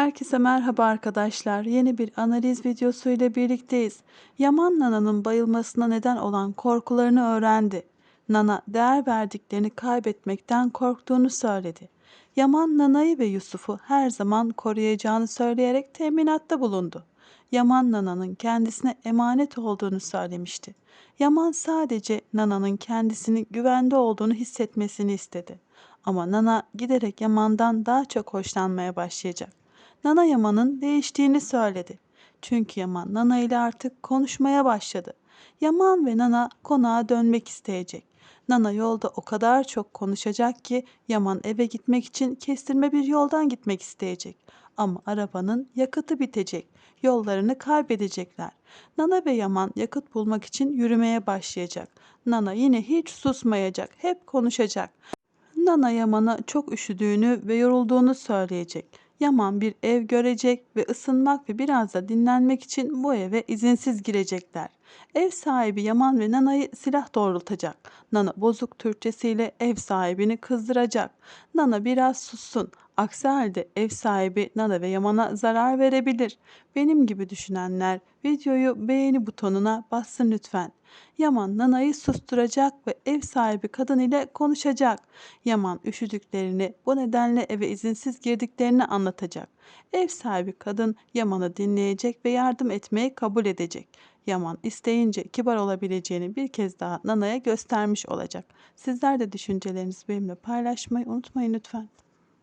Herkese merhaba arkadaşlar. Yeni bir analiz videosu ile birlikteyiz. Yaman Nana'nın bayılmasına neden olan korkularını öğrendi. Nana değer verdiklerini kaybetmekten korktuğunu söyledi. Yaman Nana'yı ve Yusuf'u her zaman koruyacağını söyleyerek teminatta bulundu. Yaman Nana'nın kendisine emanet olduğunu söylemişti. Yaman sadece Nana'nın kendisini güvende olduğunu hissetmesini istedi. Ama Nana giderek Yaman'dan daha çok hoşlanmaya başlayacak. Nana Yaman'ın değiştiğini söyledi. Çünkü Yaman Nana ile artık konuşmaya başladı. Yaman ve Nana konağa dönmek isteyecek. Nana yolda o kadar çok konuşacak ki Yaman eve gitmek için kestirme bir yoldan gitmek isteyecek. Ama arabanın yakıtı bitecek. Yollarını kaybedecekler. Nana ve Yaman yakıt bulmak için yürümeye başlayacak. Nana yine hiç susmayacak. Hep konuşacak. Nana Yaman'a çok üşüdüğünü ve yorulduğunu söyleyecek. Yaman bir ev görecek ve ısınmak ve biraz da dinlenmek için bu eve izinsiz girecekler. Ev sahibi Yaman ve Nana'yı silah doğrultacak. Nana bozuk Türkçesiyle ev sahibini kızdıracak. Nana biraz sussun. Aksi halde ev sahibi Nana ve Yaman'a zarar verebilir. Benim gibi düşünenler videoyu beğeni butonuna bassın lütfen. Yaman Nana'yı susturacak ve ev sahibi kadın ile konuşacak. Yaman üşüdüklerini, bu nedenle eve izinsiz girdiklerini anlatacak. Ev sahibi kadın Yaman'ı dinleyecek ve yardım etmeyi kabul edecek. Yaman isteyince kibar olabileceğini bir kez daha Nana'ya göstermiş olacak. Sizler de düşüncelerinizi benimle paylaşmayı unutmayın lütfen.